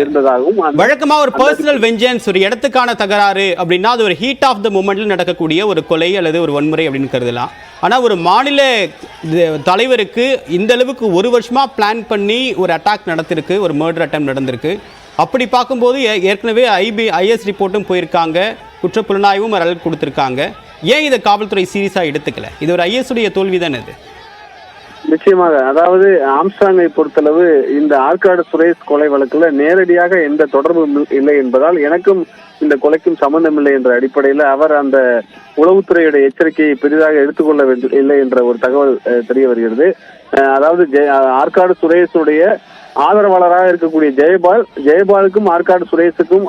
இருந்ததாகவும் வழக்கமா ஒரு பர்சனல் வெஞ்சன்ஸ் ஒரு இடத்துக்கான தகராறு அப்படின்னா அது ஒரு ஹீட் ஆஃப் த மூமெண்ட்ல நடக்கக்கூடிய ஒரு கொலை அல்லது ஒரு வன்முறை அப்படின்னு கருதலாம். ஆனா ஒரு மாநில தலைவருக்கு இந்த அளவுக்கு ஒரு வருஷமா பிளான் பண்ணி ஒரு அட்டாக் நடத்திருக்கு ஒரு மர்டர் அட்டம் நடந்திருக்கு. அப்படி பார்க்கும்போது ஏற்கனவே ஐபி ஐஎஸ் ரிப்போர்ட்டும் போயிருக்காங்க. குற்றப்புலனாய்வும் அரல் கொடுத்துருக்காங்க. ஏன் இதை காவல்துறை சீரியஸா எடுத்துக்கல? இது ஒரு ஐஎஸ் உடைய தோல்வி தானே இது. நிச்சயமாக. அதாவது ஆம்ஸ்டாங்கை பொறுத்தளவு இந்த ஆற்காடு சுரேஷ் கொலை வழக்குல நேரடியாக எந்த தொடர்பும் இல்லை என்பதால் எனக்கும் இந்த கொலைக்கும் சம்பந்தம் இல்லை என்ற அடிப்படையில் அவர் அந்த உளவுத்துறையுடைய எச்சரிக்கையை பெரிதாக எடுத்துக்கொள்ள வேண்டும் இல்லை என்ற ஒரு தகவல் தெரிய வருகிறது. அஹ், அதாவது ஜெய- ஆற்காடு சுரேஷுடைய ஆதரவாளராக இருக்கக்கூடிய ஜெயபால் ஜெயபாலுக்கும் ஆற்காடு சுரேஷுக்கும்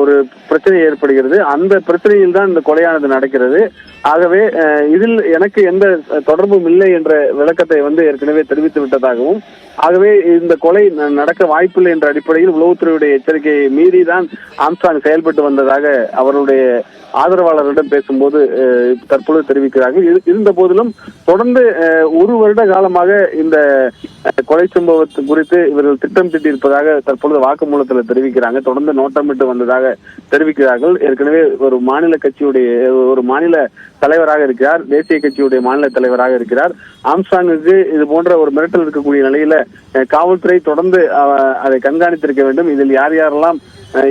ஒரு பிரச்சனை ஏற்படுகிறது. அந்த பிரச்சனையில் தான் இந்த கொலையானது நடக்கிறது. ஆகவே இதில் எனக்கு எந்த தொடர்பும் இல்லை என்ற விளக்கத்தை வந்து ஏற்கனவே தெரிவித்து விட்டதாகவும் ஆகவே இந்த கொலை நடக்க வாய்ப்பில்லை என்ற அடிப்படையில் உளவுத்துறையுடைய எச்சரிக்கையை மீறி தான் ஆம்சாங் செயல்பட்டு வந்ததாக அவருடைய ஆதரவாளர்களிடம் பேசும்போது தற்பொழுது தெரிவிக்கிறார்கள். இருந்த போதிலும் தொடர்ந்து ஒரு வருட காலமாக இந்த கொலை சம்பவத்து குறித்து இவர்கள் திட்டம் திட்டியிருப்பதாக தற்பொழுது வாக்குமூலத்தில் தெரிவிக்கிறாங்க. தொடர்ந்து நோட்டமிட்டு வந்ததாக தெரிவிக்கிறார்கள். ஏற்கனவே ஒரு மாநில கட்சியுடைய ஒரு மாநில தலைவராக இருக்கிறார். தேசிய கட்சியுடைய மாநில தலைவராக இருக்கிறார். ஆம்ஸ்டாங்குக்கு இது போன்ற ஒரு மிரட்டல் இருக்கக்கூடிய நிலையில காவல்துறை தொடர்ந்து அதை கண்காணித்திருக்க வேண்டும். இதில் யார் யாரெல்லாம்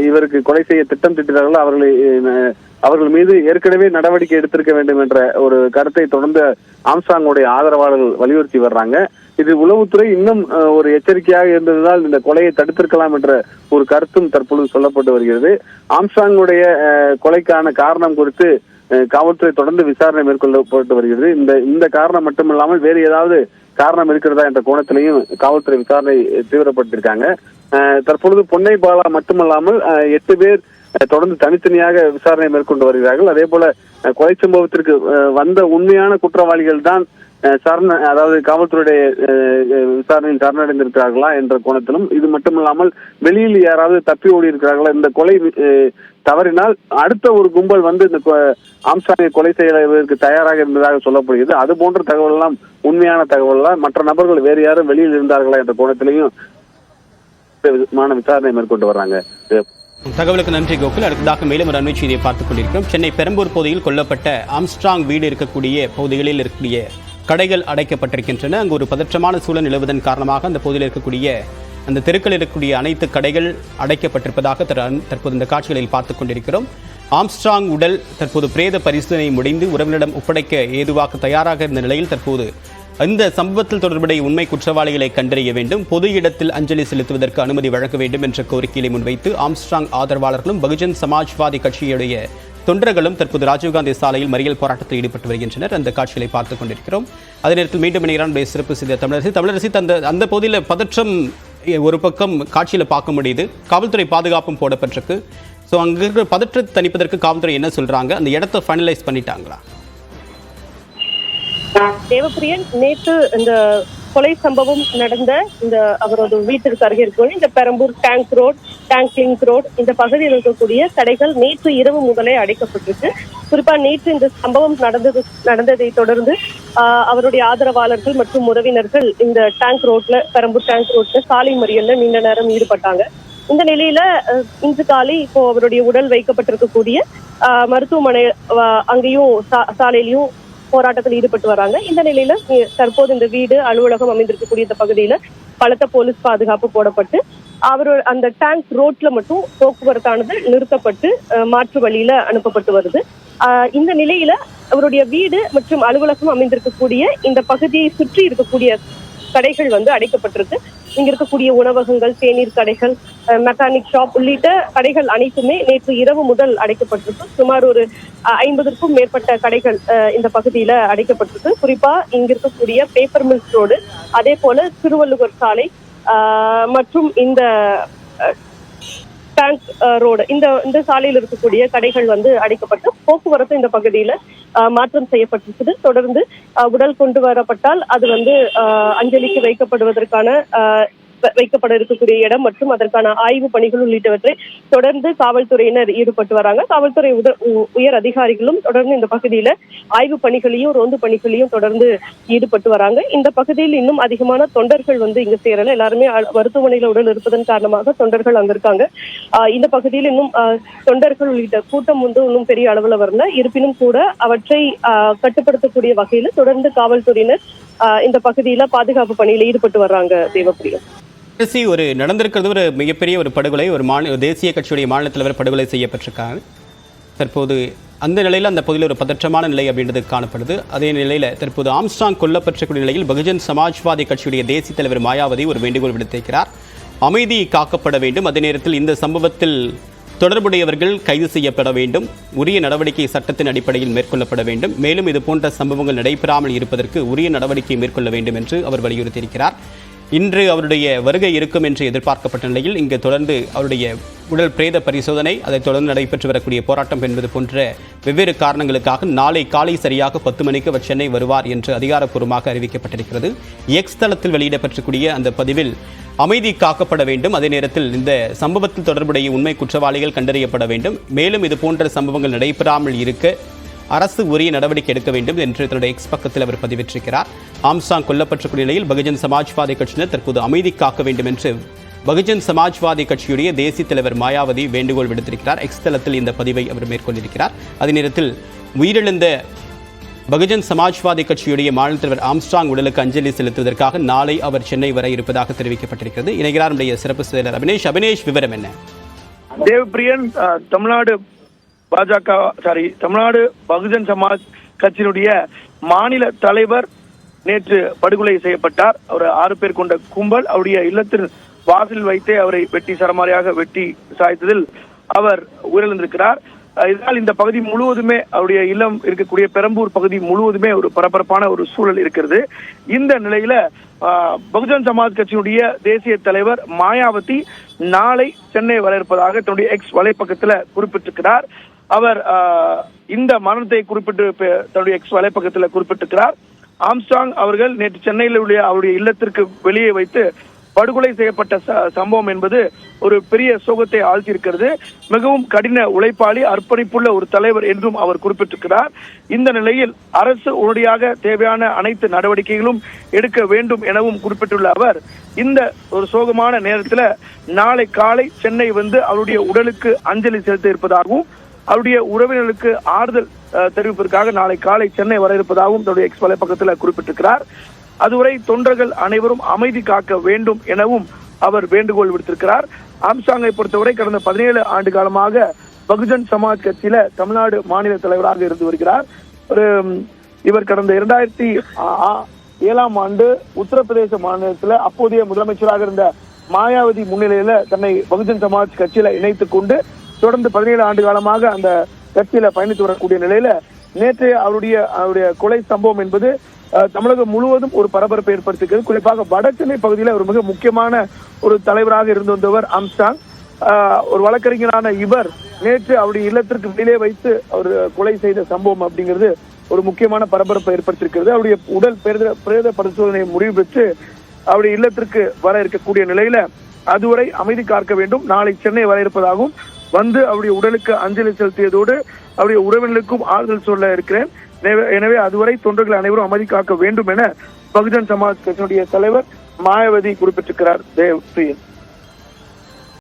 இவருக்கு கொலை செய்ய திட்டம் திட்டுகிறார்களோ அவர்களை அவர்கள் மீது ஏற்கனவே நடவடிக்கை எடுத்திருக்க வேண்டும் என்ற ஒரு கருத்தை தொடர்ந்து ஆம்சாங்குடைய ஆதரவாளர்கள் வலியுறுத்தி வர்றாங்க. இது உளவுத்துறை இன்னும் ஒரு எச்சரிக்கையாக இருந்ததால் இந்த கொலையை தடுத்திருக்கலாம் என்ற ஒரு கருத்தும் தற்பொழுது சொல்லப்பட்டு வருகிறது. ஆம்சாங்குடைய கொலைக்கான காரணம் குறித்து காவல்துறை தொடர்ந்து விசாரணை மேற்கொள்ளப்பட்டு வருகிறது. இந்த இந்த காரணம் மட்டுமில்லாமல் வேறு ஏதாவது காரணம் இருக்கிறதா என்ற கோணத்திலையும் காவல்துறை விசாரணை தீவிரப்படுத்தியிருக்காங்க. தற்பொழுது பொன்னை பாலா மட்டுமல்லாமல் எட்டு பேர் தொடர்ந்து தனித்தனியாக விசாரணை மேற்கொண்டு வருகிறார்கள். அதே போல கொலை சம்பவத்திற்கு வந்த உண்மையான குற்றவாளிகள் தான் சரண அதாவது காவல்துறையுடைய அஹ், விசாரணையில் சரணடைந்திருக்கிறார்களா என்ற கோணத்திலும் இது மட்டுமில்லாமல் வெளியில் யாராவது தப்பி ஓடி இருக்கிறார்களா இந்த கொலை தவறினால் அடுத்த ஒரு கும்பல் வந்து இந்த கொ- ஆம்சாங்கை கொலை செய்வதற்கு தயாராக இருந்ததாக சொல்லப்படுகிறது. அது போன்ற தகவல் எல்லாம் உண்மையான தகவல் மற்ற நபர்கள் வேறு யாரும் வெளியில் இருந்தார்களா என்ற கோணத்திலையும் விசாரணை மேற்கொண்டு வர்றாங்க. தகவலுக்கு நன்றி கோகுல். அடுத்ததாக மேலும் ஒரு அண்மை செய்தியை பார்த்துக் கொண்டிருக்கிறோம். சென்னை பெரம்பூர் பகுதியில் கொல்லப்பட்ட ஆம்ஸ்ட்ராங் வீடு இருக்கக்கூடிய பகுதிகளில் இருக்கக்கூடிய கடைகள் அடைக்கப்பட்டிருக்கின்றன. அங்கு ஒரு பதற்றமான சூழல் நிலவுவதன் காரணமாக அந்த பகுதியில் இருக்கக்கூடிய அந்த தெருக்களில் இருக்கக்கூடிய அனைத்து கடைகள் அடைக்கப்பட்டிருப்பதாக தற்போது இந்த காட்சிகளில் பார்த்துக் கொண்டிருக்கிறோம். ஆம்ஸ்ட்ராங் உடல் தற்போது பிரேத பரிசோதனை முடிந்து உறவினரிடம் ஒப்படைக்க ஏதுவாக தயாராக இருந்த நிலையில் தற்போது இந்த சம்பவத்தில் தொடர்புடைய உண்மை குற்றவாளிகளை கண்டறிய வேண்டும். பொது இடத்தில் அஞ்சலி செலுத்துவதற்கு அனுமதி வழங்க வேண்டும் என்ற கோரிக்கையை முன்வைத்து ஆம்ஸ்ட்ராங் ஆதரவாளர்களும் பகுஜன் சமாஜ்வாதி கட்சியுடைய தொண்டர்களும் தற்போது ராஜீவ்காந்தி சாலையில் மறியல் போராட்டத்தில் ஈடுபட்டு வருகின்றனர். அந்த காட்சிகளை பார்த்துக் கொண்டிருக்கிறோம். அதே நேரத்தில் மீண்டும் இணைகிறான் சிறப்பு செய்த தமிழரசி. தமிழரசி அந்த அந்த பகுதியில் பதற்றம் ஒரு பக்கம் காட்சியில் பார்க்க முடியுது. காவல்துறை பாதுகாப்பும் போடப்பட்டிருக்கு. ஸோ அங்கே இருக்கிற பதற்றத்தை தணிப்பதற்கு காவல்துறை என்ன சொல்றாங்க? அந்த இடத்த ஃபைனலைஸ் பண்ணிட்டாங்களா? தேவப்பிரியன் நேற்று இந்த கொலை சம்பவம் நடந்த இந்த அவரது வீட்டிற்கு அருகே இருக்கக்கூடிய இந்த Perambur tank road tank link road இந்த பகுதியில் இருக்கக்கூடிய கடைகள் நேற்று இரவு முதலே அடைக்கப்பட்டிருக்கு. குறிப்பா நேற்று இந்த சம்பவம் நடந்தது நடந்ததை தொடர்ந்து ஆஹ், அவருடைய ஆதரவாளர்கள் மற்றும் உறவினர்கள் இந்த டேங்க் ரோட்ல பெரம்பூர் டேங்க் ரோட்ல சாலை மறியல்ல நீண்ட நேரம் ஈடுபட்டாங்க. இந்த நிலையில அஹ், இன்று காலை இப்போ அவருடைய உடல் வைக்கப்பட்டிருக்கக்கூடிய ஆஹ், மருத்துவமனை அங்கேயும் சா- போராட்டத்தில் ஈடுபட்டு வராங்க. இந்த நிலையில தற்போது இந்த வீடு அலுவலகம் அமைந்திருக்கக்கூடிய இந்த பகுதியில பலத்த போலீஸ் பாதுகாப்பு போடப்பட்டு அவர் அந்த டேங்க் ரோட்ல மட்டும் போக்குவரத்தானது நிறுத்தப்பட்டு அஹ், மாற்று வழியில அனுப்பப்பட்டு வருது. ஆஹ், இந்த நிலையில அவருடைய வீடு மற்றும் அலுவலகம் அமைந்திருக்கக்கூடிய இந்த பகுதியை சுற்றி இருக்கக்கூடிய கடைகள் வந்து அடைக்கப்பட்டிருக்கு. இங்க இருக்கக்கூடிய உணவகங்கள் தேநீர் கடைகள் மெக்கானிக் ஷாப் உள்ளிட்ட கடைகள் அனைத்துமே நேற்று இரவு முதல் அடைக்கப்பட்டிருக்கு. சுமார் ஒரு ஐம்பதற்கும் மேற்பட்ட கடைகள் இந்த பகுதியில அடைக்கப்பட்டிருக்கு. குறிப்பா இங்க இருக்கக்கூடிய பேப்பர் மில்ஸ் ரோடு அதே போல திருவள்ளுவர் சாலை மற்றும் இந்த அஹ், ரோடு uh, இந்த இந்த சாலையில் இருக்கக்கூடிய கடைகள் வந்து அடைக்கப்பட்டு போக்குவரத்து இந்த பகுதியில அஹ், மாற்றம் செய்யப்பட்டிருக்குது. தொடர்ந்து அஹ், உடல் கொண்டு வரப்பட்டால் அது வந்து அஞ்சலிக்கு வைக்கப்படுவதற்கான அஹ், வைக்கப்பட இருக்கக்கூடிய இடம் மற்றும் அதற்கான ஆய்வு பணிகள் உள்ளிட்டவற்றை தொடர்ந்து காவல்துறையினர் ஈடுபட்டு வராங்க. காவல்துறை உத- உ- உயர் அதிகாரிகளும் தொடர்ந்து இந்த பகுதியில ஆய்வு பணிகளையும் ரோந்து பணிகளையும் தொடர்ந்து ஈடுபட்டு வராங்க. இந்த பகுதியில் இன்னும் அதிகமான தொண்டர்கள் வந்து இங்க சேரல. எல்லாருமே மருத்துவமனையில உடல் இருப்பதன் காரணமாக தொண்டர்கள் அங்க இருக்காங்க ஆஹ் இந்த பகுதியில் இன்னும் ஆஹ், தொண்டர்கள் உள்ளிட்ட கூட்டம் வந்து இன்னும் பெரிய அளவுல வரல. இருப்பினும் கூட அவற்றை ஆஹ், கட்டுப்படுத்தக்கூடிய வகையில தொடர்ந்து காவல்துறையினர் ஆஹ், இந்த பகுதியில பாதுகாப்பு பணியில ஈடுபட்டு வர்றாங்க தேவப்பிரியம். கடைசி ஒரு நடந்திருக்கிறது ஒரு மிகப்பெரிய ஒரு படுகொலை ஒரு மாநில தேசிய கட்சியுடைய மாநில தலைவர் படுகொலை செய்யப்பட்டிருக்காங்க. தற்போது அந்த நிலையில் அந்த பகுதியில் ஒரு பதற்றமான நிலை அப்படின்றது காணப்படுது. அதே நிலையில் தற்போது ஆம்ஸ்டாங் கொல்லப்பட்டிருக்கூடிய நிலையில் பகுஜன் சமாஜ்வாதி கட்சியுடைய தேசிய தலைவர் மாயாவதி ஒரு வேண்டுகோள் விடுத்திருக்கிறார். அமைதி காக்கப்பட வேண்டும். அதே நேரத்தில் இந்த சம்பவத்தில் தொடர்புடையவர்கள் கைது செய்யப்பட வேண்டும். உரிய நடவடிக்கை சட்டத்தின் அடிப்படையில் மேற்கொள்ளப்பட வேண்டும். மேலும் இது போன்ற சம்பவங்கள் நடைபெறாமல் இருப்பதற்கு உரிய நடவடிக்கை மேற்கொள்ள வேண்டும் என்று அவர் வலியுறுத்தியிருக்கிறார். இன்று அவருடைய வருகை இருக்கும் என்று எதிர்பார்க்கப்பட்ட நிலையில் இங்கு தொடர்ந்து அவருடைய உடல் பிரேத பரிசோதனை அதைத் தொடர்ந்து நடைபெற்று வரக்கூடிய போராட்டம் என்பது போன்ற வெவ்வேறு காரணங்களுக்காக நாளை காலை சரியாக பத்து மணிக்கு அவர் சென்னை வருவார் என்று அதிகாரப்பூர்வமாக அறிவிக்கப்பட்டிருக்கிறது. எக்ஸ் தளத்தில் வெளியிடப்பட்டிருக்கூடிய அந்த பதிவில் அமைதி காக்கப்பட வேண்டும். அதே நேரத்தில் இந்த சம்பவத்தில் தொடர்புடைய உண்மை குற்றவாளிகள் கண்டறியப்பட வேண்டும். மேலும் இது போன்ற சம்பவங்கள் நடைபெறாமல் இருக்க அரசு உரிய நடவடிக்கை எடுக்க வேண்டும் என்று தன்னுடைய எக்ஸ் பக்கத்தில் அவர் பதிவிட்டிருக்கிறார். ஆம்சாங் கொல்லப்பட்டிருக்கூடிய நிலையில் பகுஜன் சமாஜ்வாதி கட்சியினர் தற்போது அமைதி காக்க வேண்டும் என்று பகுஜன் சமாஜ்வாதி கட்சியுடைய தேசிய தலைவர் மாயாவதி வேண்டுகோள் விடுத்திருக்கிறார். எக்ஸ் தளத்தில் இந்த பதிவை அவர் மேற்கொண்டிருக்கிறார். அதே நேரத்தில் உயிரிழந்த பகுஜன் சமாஜ்வாதி கட்சியுடைய மாநில தலைவர் ஆம்ஸ்டாங் உடலுக்கு அஞ்சலி செலுத்துவதற்காக நாளை அவர் சென்னை வர இருப்பதாக தெரிவிக்கப்பட்டிருக்கிறது. இணைகிறார் நம்முடைய சிறப்பு செயலர் அபினேஷ். அபினேஷ் விவரம் என்ன? தேவ்பிரியன் தமிழ்நாடு பாஜக சாரி தமிழ்நாடு பகுஜன் சமாஜ் கட்சியினுடைய மாநில தலைவர் நேற்று படுகொலை செய்யப்பட்டார். அவர் ஆறு பேர் கொண்ட கும்பல் அவருடைய இல்லத்தின் வாசலில் வைத்தே அவரை வெட்டி சரமாரியாக வெட்டி சாய்த்ததில் அவர் உயிரிழந்திருக்கிறார். இதனால் இந்த பகுதி முழுவதுமே அவருடைய இல்லம் இருக்கக்கூடிய பெரம்பூர் பகுதி முழுவதுமே ஒரு பரபரப்பான ஒரு சூழல் இருக்கிறது. இந்த நிலையில பகுஜன் சமாஜ் கட்சியினுடைய தேசிய தலைவர் மாயாவதி நாளை சென்னை வர இருப்பதாக தன்னுடைய எக்ஸ் வலைப்பக்கத்துல குறிப்பிட்டிருக்கிறார். அவர் இந்த மரணத்தை குறிப்பிட்டு தன்னுடைய எக்ஸ் வலைப்பக்கத்துல குறிப்பிட்டிருக்கிறார். ஆம்ஸ்டாங் அவர்கள் நேற்று சென்னையில் உள்ள அவருடைய இல்லத்திற்கு வெளியே வைத்து படுகொலை செய்யப்பட்ட ச- சம்பவம் என்பது ஒரு பெரிய சோகத்தை ஆழ்த்தியிருக்கிறது. மிகவும் கடின உழைப்பாளி அர்ப்பணிப்புள்ள ஒரு தலைவர் என்றும் அவர் குறிப்பிட்டிருக்கிறார். இந்த நிலையில் அரசு உடனடியாக தேவையான அனைத்து நடவடிக்கைகளும் எடுக்க வேண்டும் எனவும் குறிப்பிட்டுள்ள அவர் இந்த ஒரு சோகமான நேரத்தில் நாளை காலை சென்னை வந்து அவருடைய உடலுக்கு அஞ்சலி செலுத்த இருப்பதாகவும் அவருடைய உறவினர்களுக்கு ஆறுதல் தெரிவிப்பதற்காக நாளை காலை சென்னை வர இருப்பதாகவும் தன்னுடைய எக்ஸ் வலைப்பக்கத்தில் குறிப்பிட்டிருக்கிறார். அதுவரை தொண்டர்கள் அனைவரும் அமைதி காக்க வேண்டும் எனவும் அவர் வேண்டுகோள் விடுத்திருக்கிறார். ஆம்சாங்கை பொறுத்தவரை கடந்த பதினேழு ஆண்டு காலமாக பகுஜன் சமாஜ் கட்சியில தமிழ்நாடு மாநில தலைவராக இருந்து வருகிறார். ஒரு இவர் கடந்த இரண்டாயிரத்தி ஏழாம் ஆண்டு உத்தரப்பிரதேச மாநிலத்தில் அப்போதைய முதலமைச்சராக இருந்த மாயாவதி முன்னிலையில தன்னை பகுஜன் சமாஜ் கட்சியில இணைத்துக் கொண்டு தொடர்ந்து பதினேழு ஆண்டு காலமாக அந்த கட்சியில பயணித்து வரக்கூடிய நிலையில நேற்றைய அவருடைய அவருடைய கொலை சம்பவம் என்பது தமிழகம் முழுவதும் ஒரு பரபரப்பை ஏற்படுத்தியிருக்கிறது. குறிப்பாக வட பகுதியில் ஒரு மிக முக்கியமான ஒரு தலைவராக இருந்து வந்தவர் அம்சாங். ஒரு வழக்கறிஞரான இவர் நேற்று அவருடைய இல்லத்திற்கு வெளியே வைத்து அவர் கொலை செய்த சம்பவம் அப்படிங்கிறது ஒரு முக்கியமான பரபரப்பை ஏற்படுத்தியிருக்கிறது. அவருடைய உடல் பிரேத பிரேத பரிசோதனை முடிவு பெற்று அவருடைய இல்லத்திற்கு வர இருக்கக்கூடிய நிலையில அதுவரை அமைதி காக்க வேண்டும். நாளை சென்னை வர இருப்பதாகவும் வந்து அவருடைய உடலுக்கு அஞ்சலி செலுத்தியதோடு அவருடைய உறவினர்களுக்கும் ஆறுதல் சொல்ல இருக்கிறேன். எனவே- அதுவரை தொண்டர்கள் அனைவரும் அமைதி காக்க வேண்டும் என பகுஜன் சமாஜ் கட்சியினுடைய தலைவர் மாயாவதி குறிப்பிட்டிருக்கிறார். தேவ் பிரியன்.